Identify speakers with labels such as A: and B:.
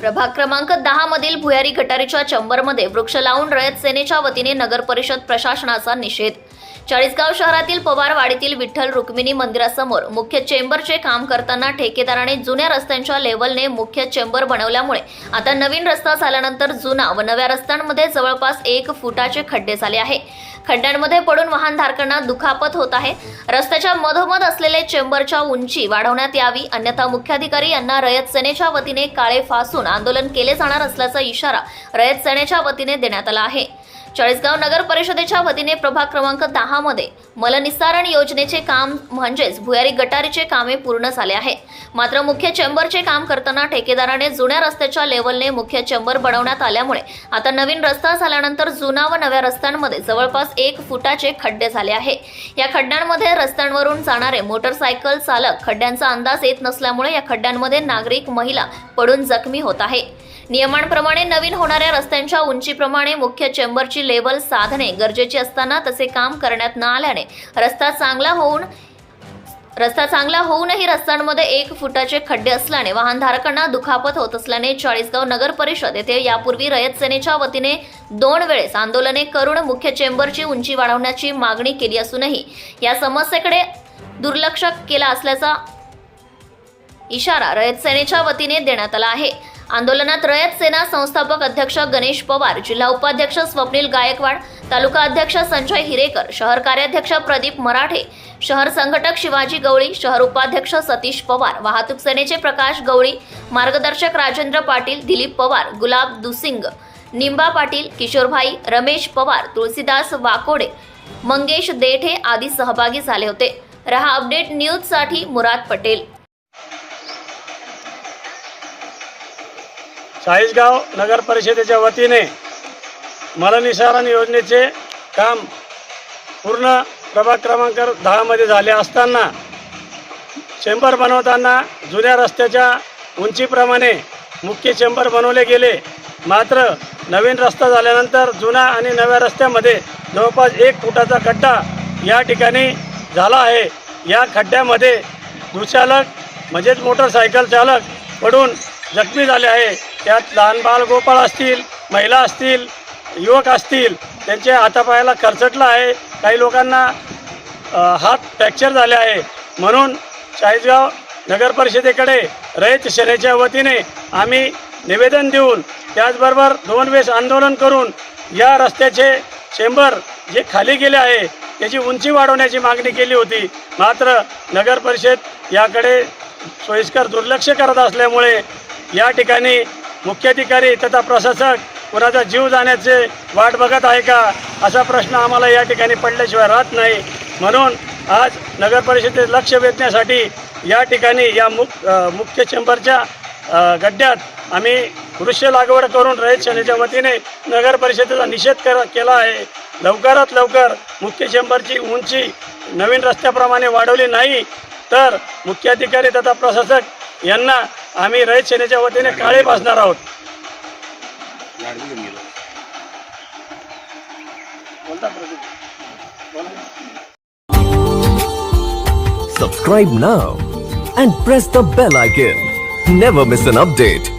A: प्रभाग क्रमांक दहा मधील भुयारी गटारीच्या चंबरमध्ये वृक्ष लावून रयत सेनेच्या वतीने नगर परिषद प्रशासनाचा निषेध. चाळीसगाव शहरातील पवारवाडीतील विठ्ठल रुक्मिणी मंदिरासमोर मुख्य चेंबरचे काम करताना ठेकेदाराने जुन्या रस्त्यांच्या लेवलने मुख्य चेंबर बनवल्यामुळे आता नवीन रस्ता झाल्यानंतर जुना व नव्या रस्त्यांमध्ये जवळपास एक फुटाचे खड्डे झाले आहे. खड्ड्यांमध्ये पडून वाहनधारकांना दुखापत होत आहे. रस्त्याच्या मधोमध असलेले चेंबरच्या उंची वाढवण्यात यावी. अन्यथा मुख्याधिकारी यांना रयत सेनेच्या वतीने काळे फासून आंदोलन केले जाणार असल्याचा इशारा रयत सेनेच्या वतीने देण्यात आला आहे. चाळीसगाव नगर परिषदेच्या वतीने प्रभाग क्रमांक दहा मध्ये मलनिस्सारण योजनेचे काम म्हणजेच भुयारी गटारीचे कामे पूर्ण झाले आहे. मात्र मुख्य चेंबरचे काम करताना ठेकेदाराने जुन्या रस्त्याच्या लेवलने मुख्य चेंबर बनवण्यात आल्यामुळे आता नवीन रस्ता झाल्यानंतर जुना व नव्या रस्त्यांमध्ये जवळपास एक फुटाचे खड्डे झाले आहे. या खड्ड्यांमध्ये रस्त्यांवरून जाणारे मोटरसायकल चालक खड्ड्यांचा अंदाज येत नसल्यामुळे या खड्ड्यांमध्ये नागरिक महिला पडून जखमी होत आहे. नियमांप्रमाणे नवीन होणाऱ्या रस्त्यांच्या उंचीप्रमाणे मुख्य चेंबरची लेवल साधणे गरजेचे असताना तसे काम करण्यात न आल्याने रस्ता चांगला होऊन रस्ता चांगला होऊनही रस्त्यांमध्ये एक फुटाचे खड्डे असल्याने वाहनधारकांना दुखापत होत असल्याने चाळीसगाव नगर परिषद येथे यापूर्वी रयत सेनेच्या वतीने दोन वेळेस आंदोलने करून मुख्य चेंबरची उंची वाढवण्याची मागणी केली असूनही या समस्येकडे दुर्लक्ष केला असल्याचा इशारा रयत सेनेच्या वतीने देण्यात आला आहे. आंदोलनात रयत सेना संस्थापक अध्यक्ष गणेश पवार जिल्हा उपाध्यक्ष स्वप्नील गायकवाड तालुका अध्यक्ष संजय हिरेकर शहर कार्याध्यक्ष प्रदीप मराठे शहर संघटक शिवाजी गवळी शहर उपाध्यक्ष सतीश पवार वाहतूक सेनेचे प्रकाश गवळी मार्गदर्शक राजेंद्र पाटील दिलीप पवार गुलाब दुसिंग निंबा पाटील किशोरभाई रमेश पवार तुळशीदास वाकोडे मंगेश देठे आदी सहभागी झाले होते. रहा अपडेट न्यूजसाठी मुराद पटेल.
B: चाळीसगाव नगर परिषदेच्या वतीने मलनिसारण योजनेचे काम पूर्ण प्रभाग क्रमांक दहामध्ये झाले असताना चेंबर बनवताना जुन्या रस्त्याच्या उंचीप्रमाणे मुख्य चेंबर बनवले गेले. मात्र नवीन रस्ता झाल्यानंतर जुना आणि नव्या रस्त्यामध्ये जवळपास एक फुटाचा खड्डा या ठिकाणी झाला आहे. या खड्ड्यामध्ये दुचालक म्हणजेच मोटरसायकल चालक पडून जखमी झाले आहे. त्यात लहान बाल गोपाळ असतील महिला असतील युवक असतील त्यांच्या हातापायाला खरचटलं आहे. काही लोकांना हात फ्रॅक्चर झाले आहे. म्हणून चाळीसगाव नगर परिषदेकडे रयत सेनेच्या वतीने आम्ही निवेदन देऊन त्याचबरोबर दोन वेळेस आंदोलन करून या रस्त्याचे चेंबर जे खाली गेले आहे त्याची उंची वाढवण्याची मागणी केली होती. मात्र नगर परिषद याकडे सोयीस्कर दुर्लक्ष करत असल्यामुळे या ठिकाणी मुख्याधिकारी तथा प्रशासक कुणाचा जीव जाण्याचे वाट बघत आहे का असा प्रश्न आम्हाला या ठिकाणी पडल्याशिवाय राहत नाही. म्हणून आज नगर परिषदेत लक्ष वेधण्यासाठी या ठिकाणी या मुख मुख्य चेंबरच्या गड्ड्यात आम्ही वृक्ष लागवड करून रयत सेनेच्या वतीने नगर परिषदेचा निषेध कर केला आहे. लवकरात लवकर मुख्य चेंबरची उंची नवीन रस्त्याप्रमाणे वाढवली नाही. तर मुख्याधिकारी तथा प्रशासक यांना आम्ही रयत सेनेच्या वतीने काळे भासणार आहोत बोलता नाव and
C: Subscribe now and press the bell icon. Never miss an update.